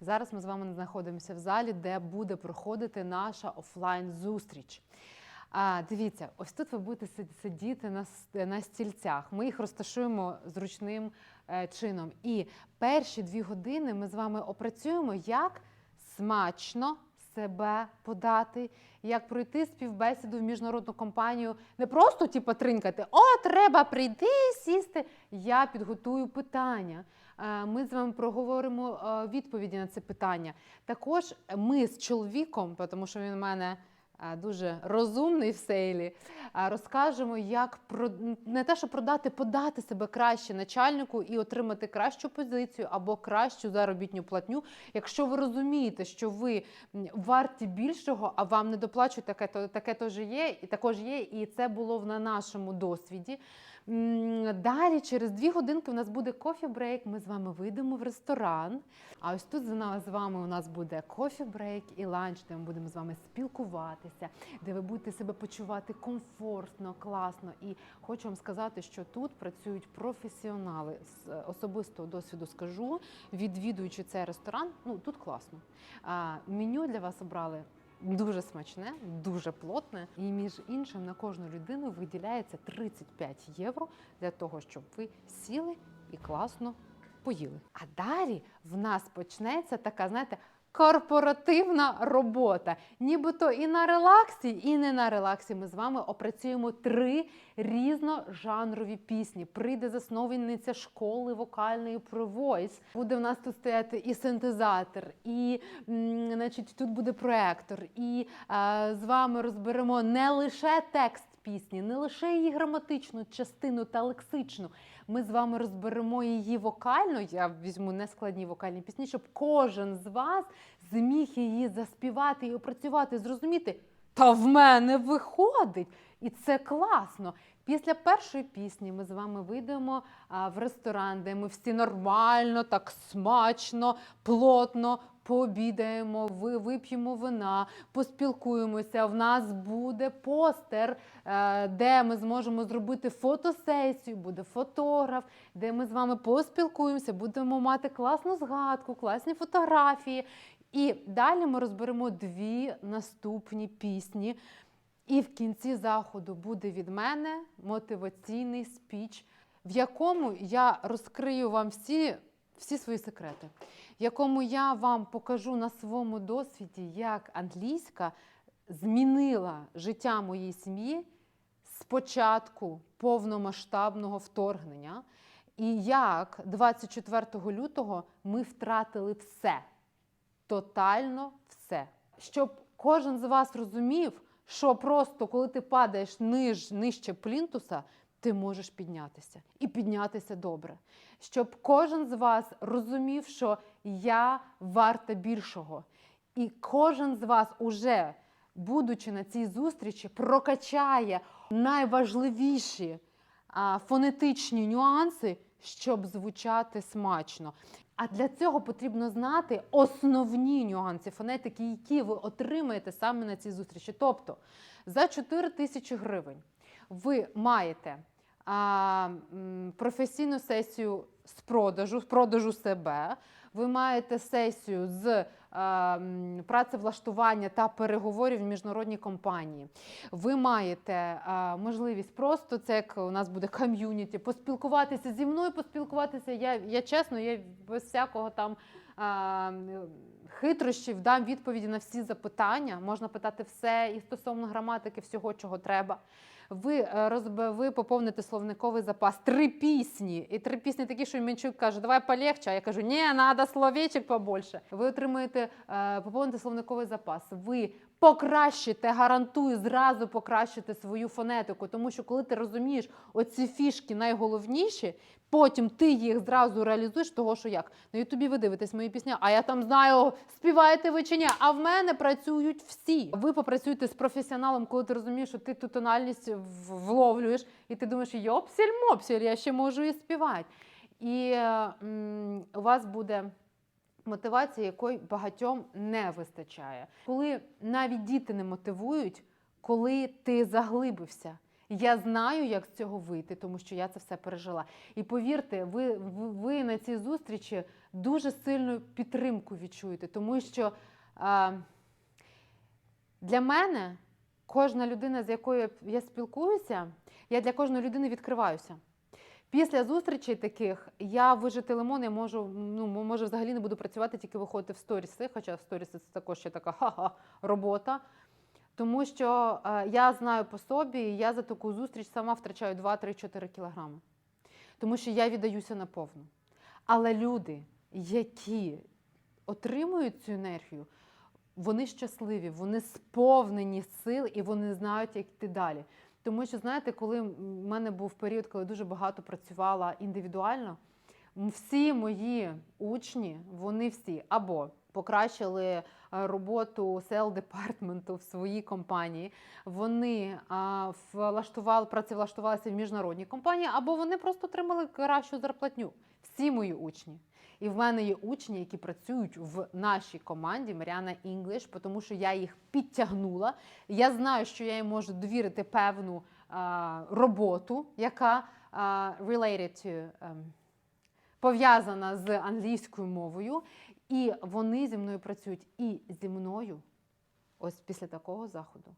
Зараз ми з вами знаходимося в залі, де буде проходити наша офлайн-зустріч. А, дивіться, ось тут ви будете сидіти на, на стільцях. Ми їх розташуємо зручним е, чином. І перші дві години ми з вами опрацюємо, як смачно себе подати, як пройти співбесіду в міжнародну компанію. Не просто типу, тринкати, о, треба прийти, сісти. Я підготую питання. Е, Ми з вами проговоримо е, відповіді на це питання. Також ми з чоловіком, тому що він у мене дуже розумний в сейлі, розкажемо, як про не те, що продати, подати себе краще начальнику і отримати кращу позицію або кращу заробітну платню. Якщо ви розумієте, що ви варті більшого, а вам не доплачують, таке то таке теж є, і також є, і це було на нашому досвіді. Далі, через дві годинки, у нас буде кофі-брейк. Ми з вами вийдемо в ресторан. А ось тут з вами у нас буде кофі-брейк і ланч, де ми будемо з вами спілкуватися, де ви будете себе почувати комфортно, класно. І хочу вам сказати, що тут працюють професіонали. З особистого досвіду скажу, відвідуючи цей ресторан, ну тут класно. А, меню для вас обрали дуже смачне, дуже плотне. І між іншим на кожну людину виділяється 35 євро для того, щоб ви сіли і класно поїли. А далі в нас почнеться така, знаєте. Корпоративна робота, нібито і на релаксі, і не на релаксі. Ми з вами опрацюємо три різножанрові пісні. Прийде засновниця школи вокальної про Voice. Буде в нас тут стояти і синтезатор, і значить, тут буде проектор. І е, з вами розберемо не лише текст пісні, не лише її граматичну частину та лексичну. Ми з вами розберемо її вокально. Я візьму нескладні вокальні пісні, щоб кожен з вас зміг її заспівати і опрацювати, зрозуміти. Та в мене виходить, і це класно. Після першої пісні ми з вами вийдемо в ресторан, де ми всі нормально, так смачно, плотно пообідаємо, ви, вип'ємо вина, поспілкуємося. В нас буде постер, е, де ми зможемо зробити фотосесію, буде фотограф, де ми з вами поспілкуємося, будемо мати класну згадку, класні фотографії. І далі ми розберемо дві наступні пісні. І в кінці заходу буде від мене мотиваційний спіч, в якому я розкрию вам всі, всі свої секрети, якому я вам покажу на своєму досвіді, як англійська змінила життя моєї сім'ї з початку повномасштабного вторгнення. І як 24 лютого ми втратили все, тотально все. Щоб кожен з вас розумів, що просто коли ти падаєш ниж, нижче плінтуса, ти можеш піднятися і піднятися добре. Щоб кожен з вас розумів, що я варта більшого. І кожен з вас уже, будучи на цій зустрічі, прокачає найважливіші а, фонетичні нюанси, щоб звучати смачно. А для цього потрібно знати основні нюанси фонетики, які ви отримаєте саме на цій зустрічі. Тобто за 4 тисячі гривень ви маєте а, професійну сесію з продажу, з продажу себе. Ви маєте сесію з а, працевлаштування та переговорів в міжнародній компанії. Ви маєте а, можливість просто це як у нас буде ком'юніті, поспілкуватися зі мною, поспілкуватися. Я, я чесно, я без всякого там. а, м, Хитрощів дам відповіді на всі запитання. Можна питати все і стосовно граматики, всього, чого треба. Ви е, ви поповните словниковий запас. Три пісні. І три пісні такі, що Мінчук каже, давай полегче. А я кажу, ні, треба словечок побольше. Ви отримуєте, е, поповните словниковий запас. Ви покращите, гарантую, зразу покращите свою фонетику. Тому що коли ти розумієш оці фішки найголовніші, потім ти їх зразу реалізуєш, того що як. На Ютубі ви дивитесь мої пісні, а я там знаю, співаєте ви чи ні. А в мене працюють всі. Ви попрацюєте з професіоналом, коли ти розумієш, що ти ту тональність вловлюєш, і ти думаєш, йопсель-мопсель, я ще можу і співати. І м, у вас буде мотивація, якої багатьом не вистачає. Коли навіть діти не мотивують, коли ти заглибився. Я знаю, як з цього вийти, тому що я це все пережила. І повірте, ви, ви, ви на цій зустрічі дуже сильну підтримку відчуєте, тому що е, для мене кожна людина, з якою я спілкуюся, я для кожної людини відкриваюся. Після зустрічей таких я вижити лимон, я можу, ну, може, взагалі не буду працювати, тільки виходити в сторіси, хоча в сторіси це також ще така ха-ха робота. Тому що е, я знаю по собі, я за таку зустріч сама втрачаю 2-3-4 кілограми. Тому що я віддаюся наповну. Але люди, які отримують цю енергію, вони щасливі, вони сповнені сил і вони знають, як йти далі. Тому що, знаєте, коли в мене був період, коли дуже багато працювала індивідуально, всі мої учні, вони всі або покращили е, роботу сел департменту в своїй компанії, вони влаштували, працевлаштувалися в міжнародній компанії, або вони просто отримали кращу зарплатню. Всі мої учні. І в мене є учні, які працюють в нашій команді Маріана English, тому що я їх підтягнула. Я знаю, що я їм можу довірити певну а, роботу, яка а, related to, ем, пов'язана з англійською мовою. І вони зі мною працюють. І зі мною, ось після такого заходу,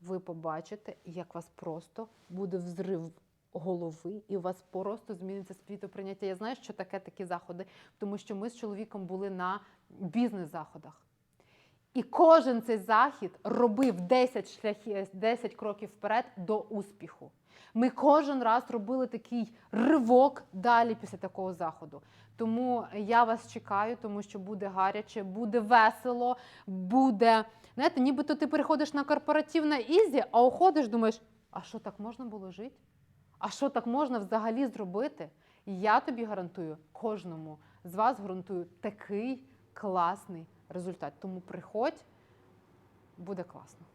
ви побачите, як вас просто буде взрив голови, і у вас просто зміниться світоприйняття. Я знаю, що таке такі заходи, тому що ми з чоловіком були на бізнес-заходах. І кожен цей захід робив 10, шляхи, 10 кроків вперед до успіху. Ми кожен раз робили такий ривок далі після такого заходу. Тому я вас чекаю, тому що буде гаряче, буде весело, буде. Знаєте, нібито ти переходиш на корпоратив на ізі, а уходиш, думаєш, а що так можна було жити? А що так можна взагалі зробити? Я тобі гарантую, кожному з вас гарантую такий класний результат. Тому приходь, буде класно.